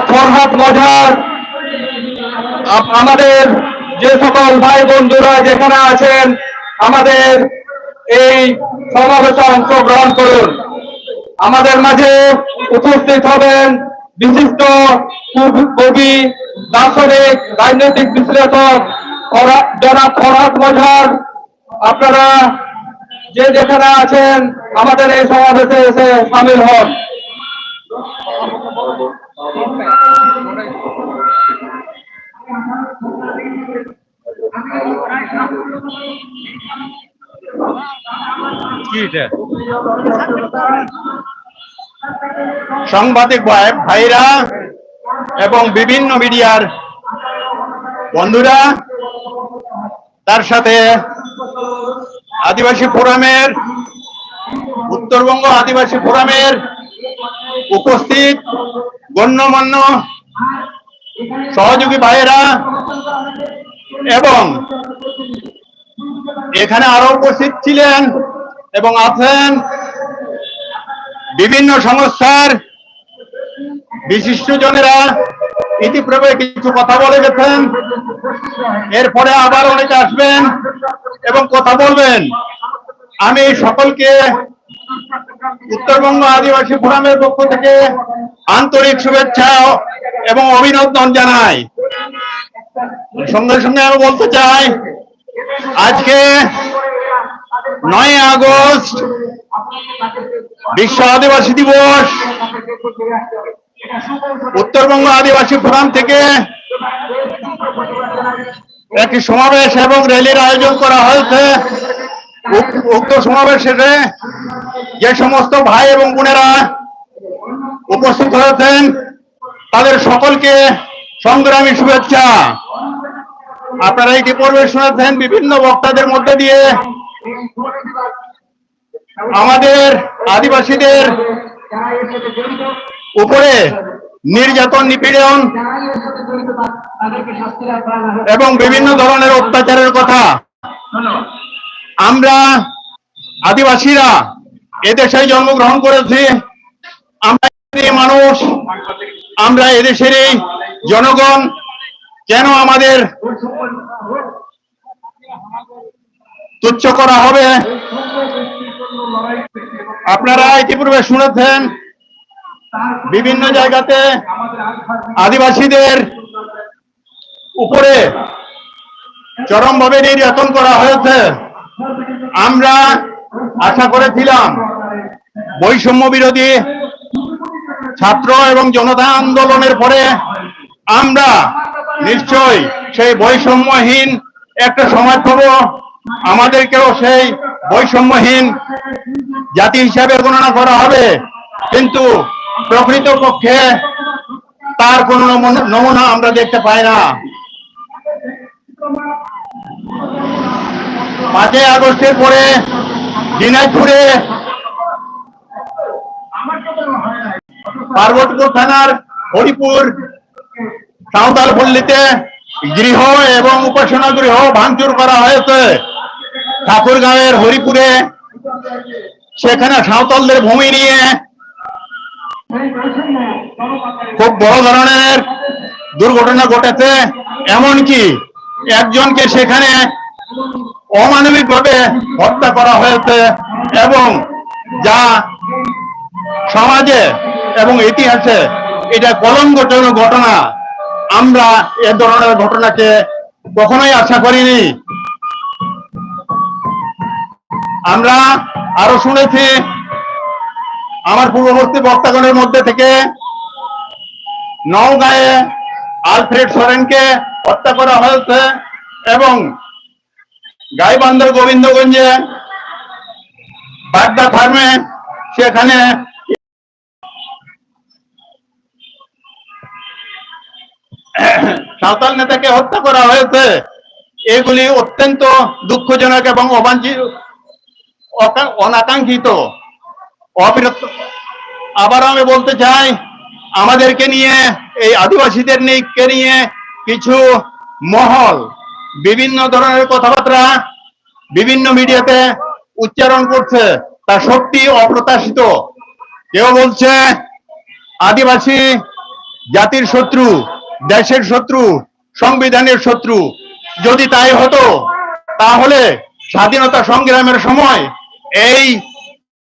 ফরহাদ মজার। আমাদের যে সকল ভাই বন্ধুরা যেখানে আছেন, আমাদের এই সমাবেশে অংশগ্রহণ করুন। আমাদের মাঝে উপস্থিত হবেন বিশিষ্ট কবি- দার্শনিক, রাজনৈতিক বিশ্লেষক জনাব ফরহাদ মজার। আপনারা যে যেখানে আছেন, আমাদের এই সমাবেশে এসে সামিল হন। সাংবাদিক ভাই- ভাইরা এবং বিভিন্ন মিডিয়ার বন্ধুরা তার সাথে আদিবাসী ফোরামের উত্তরবঙ্গ আদিবাসী ফোরামের উপস্থিত গণ্যমান্য সহযোগী ভাইয়েরা এবং এখানে আরও উপস্থিত ছিলেন এবং আছেন বিভিন্ন সংস্থার বিশিষ্ট জনেরা। ইতিপূর্বে কিছু কথা বলে গেছেন। এরপরে আবার অনেকে আসবেন এবং কথা বলবেন। আমি সকলকে উত্তরবঙ্গ আদিবাসী ফোরামের পক্ষ থেকে আন্তরিক শুভেচ্ছা এবং অভিনন্দন জানাই। সঙ্গে সঙ্গে আমি বলতে চাই, আজকে নয় আগস্ট বিশ্ব আদিবাসী দিবস। উত্তরবঙ্গ আদিবাসী ফোরাম থেকে একটি সমাবেশ এবং র্যালির আয়োজন করা হয়েছে। উক- উক্ত সমাবেশে যে সমস্ত ভাই এবং বোনেরা উপস্থিত হয়েছেন, তাদের সকলকে সংগ্রামী শুভেচ্ছা। আপনারা ইতিপূর্বে শুনেছেন, বিভিন্ন বক্তাদের মধ্যে দিয়ে আমাদের আদিবাসীদের উপরে নির্যাতন, নিপীড়ন এবং বিভিন্ন ধরনের অত্যাচারের কথা। আমরা আদিবাসীরা এদেশে জন্মগ্রহণ করেছি। আমরা মানুষ, আমরা এদেশেরই জনগণ, কেন আমাদের তুচ্ছ করা হবে? আপনারা ইতিপূর্বে শুনেছেন, বিভিন্ন জায়গাতে আদিবাসীদের উপরে চরমভাবে নির্যাতন করা হয়েছে। আমরা আশা করেছিলাম বৈষম্য বিরোধী ছাত্র এবং জনতা আন্দোলনের পরে আমরা নিশ্চয় সেই বৈষম্যহীন একটা সমাজ পাবো। আমাদেরকেও সেই বৈষম্যহীন জাতি হিসাবে গণনা করা হবে। কিন্তু প্রকৃত পক্ষে তার কোন নমুনা- আমরা দেখতে পাই না। পাঁচই আগস্টের পরে দিনাজপুরে পার্বতীপুর থানার হরিপুর সাঁওতাল পল্লীতে গৃহ এবং উপাসনা গৃহ ভাঙচুর করা হয়েছে। ঠাকুরগাঁওয়ের হরিপুরে সেখানে সাঁওতালদের ভূমি নিয়ে খুব বড় ধরনের দুর্ঘটনা ঘটেছে। এমনকি একজনকে সেখানে অমানবিক ভাবে হত্যা করা হয়েছে এবং যা সমাজে এবং ইতিহাসে এটা কলঙ্কজনক ঘটনা, আমরা এ ধরনের ঘটনাকে কখনোই আশা করিনি। আমরা আরও শুনেছি, আমার পূর্ববর্তী বক্তাগণের মধ্যে থেকে নওগাঁয়ে আলফ্রেড সরেনকে হত্যা করা হয়েছে এবং গাইবান্ধার গোবিন্দগঞ্জে বাগদা ফার্মে সেখানে সাঁওতাল নেতাকে হত্যা করা হয়েছে। এগুলি অত্যন্ত দুঃখজনক এবং অবাঞ্ছিত অনাকাঙ্ক্ষিত। অবিরত আবার আমি বলতে চাই, আমাদেরকে নিয়ে, এই আদিবাসীদের নিয়ে কিছু মহল বিভিন্ন ধরনের কথাবার্তা বিভিন্ন মিডিয়াতে উচ্চারণ করছে, তা সত্যি অপ্রত্যাশিত। কেউ বলছে, আদিবাসী জাতির শত্রু, দেশের শত্রু, সংবিধানের শত্রু। যদি তাই হতো, তাহলে স্বাধীনতা সংগ্রামের সময় এই